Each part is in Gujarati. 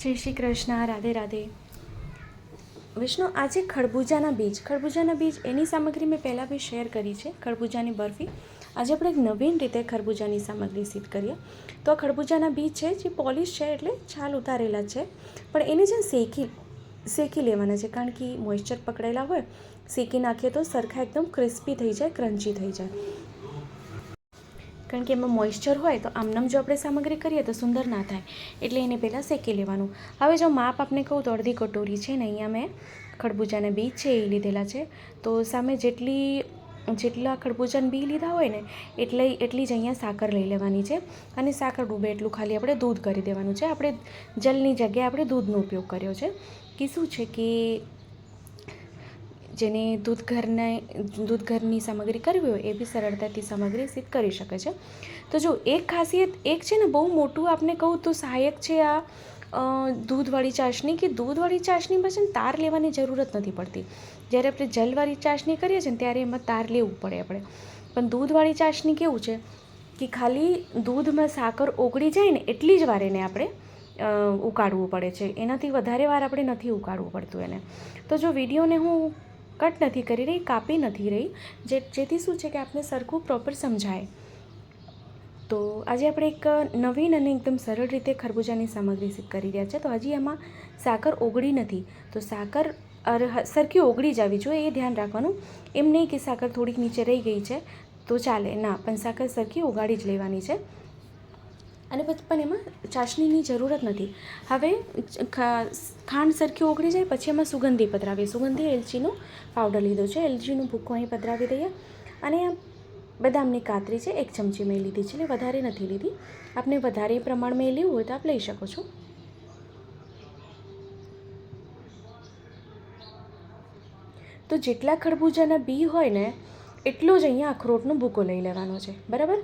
જય શ્રી કૃષ્ણ, રાધે રાધે. વિષ્ણુ, આજે ખરબૂજાના બીજ ખરબૂજાના બીજ એની સામગ્રી મેં પહેલાં બી શેર કરી છે, ખરબૂજાની બરફી. આજે આપણે એક નવીન રીતે ખરબૂજાની સામગ્રી સિદ્ધ કરીએ. તો આ ખરબૂજાના બીજ છે, જે પોલિશ છે એટલે છાલ ઉતારેલા છે. પણ એને જે શેકી શેકી લેવાના છે, કારણ કે મોઇશ્ચર પકડેલા હોય, શેકી નાખીએ તો સરખા એકદમ ક્રિસ્પી થઈ જાય ક્રન્ચી થઈ જાય. કારણ કે એમાં મોઇશ્ચર હોય તો આમનામ જો આપણે સામગ્રી કરીએ તો સુંદર ના થાય. એટલે એને પહેલાં શેકી લેવાનું. હવે જો માપ આપને કહું તો અડધી કટોરી છે ને અહીંયા મેં ખરબૂજાના બીજ છે એ લીધેલા છે. તો સામે જેટલી, જેટલા ખરબૂજાના બી લીધા હોય ને એટલે એટલી જ અહીંયા સાકર લઈ લેવાની છે. અને સાકર ડૂબે એટલું ખાલી આપણે દૂધ કરી દેવાનું છે. આપણે જલની જગ્યાએ આપણે દૂધનો ઉપયોગ કર્યો છે. કે શું છે કે જેને દૂધ ઘરને દૂધ ઘરની સામગ્રી કરવી હોય એ બી સરળતાથી સામગ્રી સિદ્ધ કરી શકે છે. તો જો એક ખાસિયત એક છે ને બહુ મોટું આપને કહું તો સહાયક છે આ દૂધવાળી ચાસણી કે દૂધવાળી ચાસણીમાં છે ને તાર લેવાની જરૂરત નથી પડતી. જ્યારે આપણે જલવાળી ચાસણી કરીએ છીએ ને ત્યારે એમાં તાર લેવું પડે આપણે. પણ દૂધવાળી ચાસણી કેવું છે કે ખાલી દૂધમાં સાકર ઓગળી જાય ને એટલી જ વાર એને આપણે ઉકાળવું પડે છે. એનાથી વધારે વાર આપણે નથી ઉકાળવું પડતું એને. તો જો વિડીયોને હું કટ નથી કરી રહી, કાપી નથી રહી. જે, જેથી શું છે કે આપને સરખું પ્રોપર સમજાય. તો આજે આપણે એક નવીન અને એકદમ સરળ રીતે ખરબૂજાની સામગ્રી કરી રહ્યા છે. તો હજી એમાં સાકર ઓગળી નથી. તો સાકર સરખી ઓગળી જવી જોઈએ એ ધ્યાન રાખવાનું, એમ નહીં કે સાકર થોડીક નીચે રહી ગઈ છે, તો ચાલે. ના, પણ સાકર સરખી ઓગાળી જ લેવાની છે. અને પણ એમાં ચાસણીની જરૂરત નથી. હવે ખાંડ સરખી ઓગળી જાય પછી એમાં સુગંધી પધરાવીએ. સુગંધી એલચીનો પાવડર લીધો છે. એલચીનું ભૂકો અહીં પધરાવી દઈએ. અને બદામની કાતરી છે, એક ચમચી મેં લીધી છે, એટલે વધારે નથી લીધી. આપને વધારે પ્રમાણમાં લેવું હોય તો આપ લઈ શકો છો. તો જેટલા ખરબૂજાના બી હોય ને, એટલો જ અહીંયા અખરોટનો ભૂકો લઈ લેવાનો છે. બરાબર?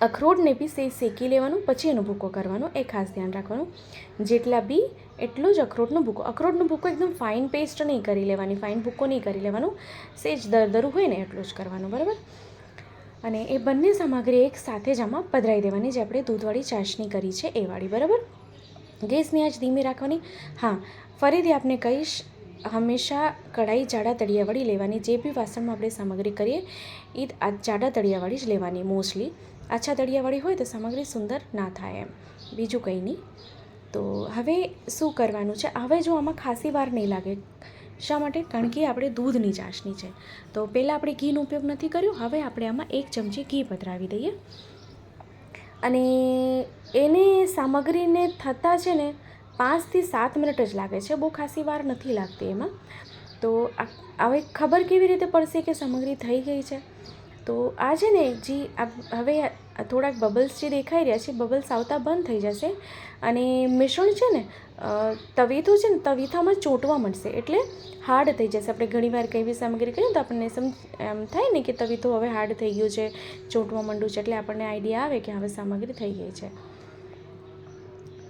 અખરોટને બી સે શેકી લેવાનું, પછી એનો ભૂકો કરવાનો, એ ખાસ ધ્યાન રાખવાનું. જેટલા બી, એટલો જ અખરોટનો ભૂકો. અખરોટનો ભૂકો એકદમ ફાઇન પેસ્ટ નહીં કરી લેવાની ફાઇન ભૂકો નહીં કરી લેવાનું. સેજ દરદરું હોય ને એટલું જ કરવાનું, બરાબર? અને એ બંને સામગ્રી એક સાથે જ આમાં પધરાવી દેવાની, જે આપણે દૂધવાળી ચાસણી કરી છે, એ વાળી, બરાબર? ગેસની આંચ ધીમી રાખવાની. હા, ફરીથી આપને કહીશ, હંમેશા કઢાઈ જાડા તળિયાવાળી લેવાની. જે બી વાસણમાં આપણે સામગ્રી કરીએ એ જાડા તળિયાવાળી જ લેવાની મોસ્ટલી આછા દળિયાવાળી હોય તો સામગ્રી સુંદર ના થાય એમ. બીજું કંઈ નહીં. તો હવે શું કરવાનું છે? હવે જો આમાં ખાસી વાર નહીં લાગે, શા માટે? કારણ કે આપણે દૂધની ચાસણી છે. તો પહેલાં આપણે ઘીનો ઉપયોગ નથી કર્યો, હવે આપણે આમાં એક ચમચી ઘી પધરાવી દઈએ. અને એને સામગ્રીને થતાં છે ને પાંચથી સાત મિનિટ જ લાગે છે, બહુ ખાસી વાર નથી લાગતી એમાં. તો હવે ખબર કેવી રીતે પડશે કે સામગ્રી થઈ ગઈ છે? તો આ છે ને જે હવે થોડાક બબલ્સ જે દેખાઈ રહ્યા છે, બબલ્સ આવતા બંધ થઈ જશે અને મિશ્રણ છે ને તવીથું છે ને, તવીથામાં ચોંટવા મળશે એટલે હાર્ડ થઈ જશે. આપણે ઘણીવાર કઈ બી સામગ્રી કરીએ તો આપણને સમ એમ થાય ને કે તવીથું હવે હાર્ડ થઈ ગયું છે, ચોંટવા માંડ્યું છે એટલે આપણને આઈડિયા આવે કે હવે સામગ્રી થઈ ગઈ છે.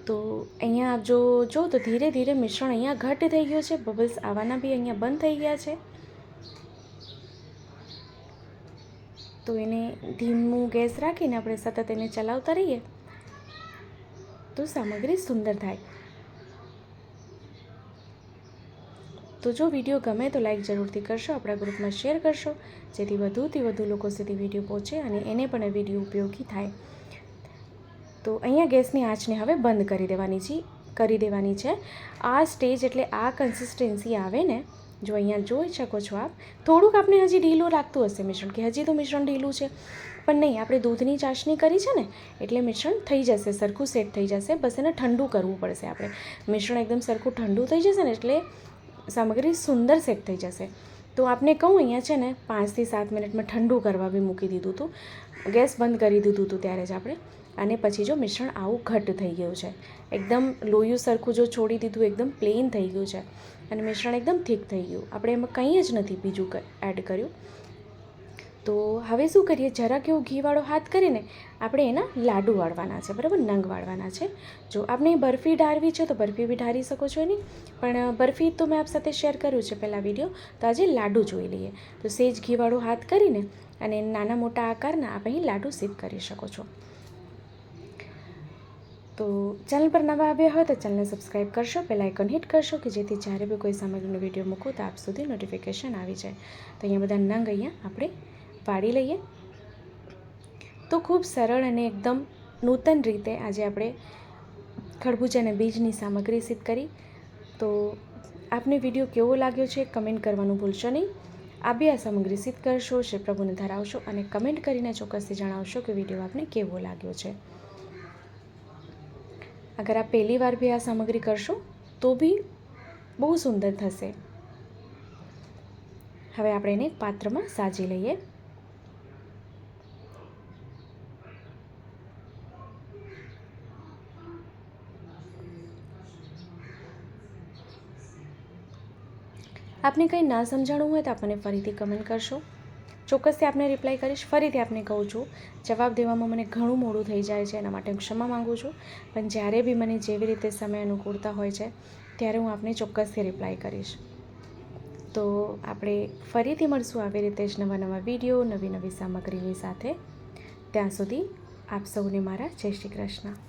તો અહીંયા જો જો તો ધીરે ધીરે મિશ્રણ અહીંયા ઘટ થઈ ગયું છે, બબલ્સ આવવાના બી અહીંયા બંધ થઈ ગયા છે. તો એને ધીમું ગેસ રાખીને આપણે સતત એને ચલાવતા રહીએ, તો સામગ્રી સુંદર થાય. તો જો વીડિયો ગમે તો લાઈક જરૂરથી કરશો, આપણા ગ્રુપમાં શેર કરશો, જેથી વધુથી વધુ લોકો સુધી વીડિયો પહોંચે અને એને પણ વીડિયો ઉપયોગી થાય. તો અહીંયા ગેસની આંચને હવે બંધ કરી દેવાની છે, કરી દેવાની છે. આ સ્ટેજ એટલે આ કન્સિસ્ટન્સી આવે ને જો અહીંયા જોઈ શકો છો આપ, થોડુંક આપણે હજી ઢીલું લાગતું હશે મિશ્રણ, કે હજી તો મિશ્રણ ઢીલું છે. પણ નહીં, આપણે દૂધની ચાસણી કરી છે ને, એટલે મિશ્રણ થઈ જશે, સરખું સેટ થઈ જશે, બસ એને ઠંડુ કરવું પડશે આપણે. મિશ્રણ એકદમ સરખું ઠંડુ થઈ જશે ને, એટલે સામગ્રી સુંદર સેટ થઈ જશે. તો આપને કહું, અહીંયા છે ને, પાંચથી સાત મિનિટમાં ઠંડુ કરવા બી મૂકી દીધું હતું ગેસ બંધ કરી દીધું હતું ત્યારે જ આપણે. અને પછી જો મિશ્રણ આવું ઘટ્ટ થઈ ગયું છે. એકદમ લોયું સરખું જો છોડી દીધું, એકદમ પ્લેન થઈ ગયું છે. અને મિશ્રણ એકદમ થીક થઈ ગયું. આપણે એમાં કંઈ જ નથી બીજું એડ કર્યું. તો હવે શું કરીએ? જરાક એવું ઘીવાળો હાથ કરીને આપણે એના લાડુ વાળવાના છે, બરાબર? નંગ વાળવાના છે. જો આપણે બરફી ઢારવી છે તો બરફી બી ઢારી શકો છો એની. પણ બરફી તો મેં આપ સાથે શેર કર્યું છે પહેલાં વીડિયો. તો આજે લાડુ જોઈ લઈએ. તો સેજ ઘીવાળો હાથ કરીને અને નાના મોટા આકારના આપણે અહીં લાડુ સીપ કરી શકો છો. તો ચેનલ પર નવા આવ્યા હોય તો ચેનલને સબસ્ક્રાઈબ કરશો, બેલ આઇકન હિટ કરશો કે જેથી જ્યારે બી કોઈ સામગ્રીનો વીડિયો મૂકું તો આપ સુધી નોટિફિકેશન આવી જાય. તો અહીંયા બધા નંગ અહીંયા આપણે પાડી લઈએ. તો ખૂબ સરળ અને એકદમ નૂતન રીતે આજે આપણે ખરબૂજ અને બીજની સામગ્રી સિદ્ધ કરી. તો આપને વીડિયો કેવો લાગ્યો છે કમેન્ટ કરવાનું ભૂલશો નહીં. આ બી આ સામગ્રી સિદ્ધ કરશો, શ્રી પ્રભુને ધરાવશો અને કમેન્ટ કરીને ચોક્કસથી જણાવશો કે વીડિયો આપને કેવો લાગ્યો છે. અગર આપ પહેલી વાર બી આ સામગ્રી કરશો, તો બી બહુ સુંદર થશે. હવે આપણે એને એક પાત્રમાં સાજી લઈએ. આપને કંઈ ના સમજાણું હોય તો આપણને ફરીથી કમેન્ટ કરશો. ચોક્કસથી આપને રિપ્લાય કરીશ. ફરીથી આપને કહું છું, જવાબ દેવામાં મને ઘણું મોડું થઈ જાય છે, એના માટે હું ક્ષમા માગું છું. પણ જ્યારે બી મને જેવી રીતે સમય અનુકૂળતા હોય છે, ત્યારે હું આપને ચોક્કસથી રિપ્લાય કરીશ. તો આપણે ફરીથી મળશું આવી રીતે જ નવા નવા વીડિયો નવી નવી સામગ્રીની સાથે. ત્યાં સુધી આપ સૌને મારા જય શ્રી કૃષ્ણ.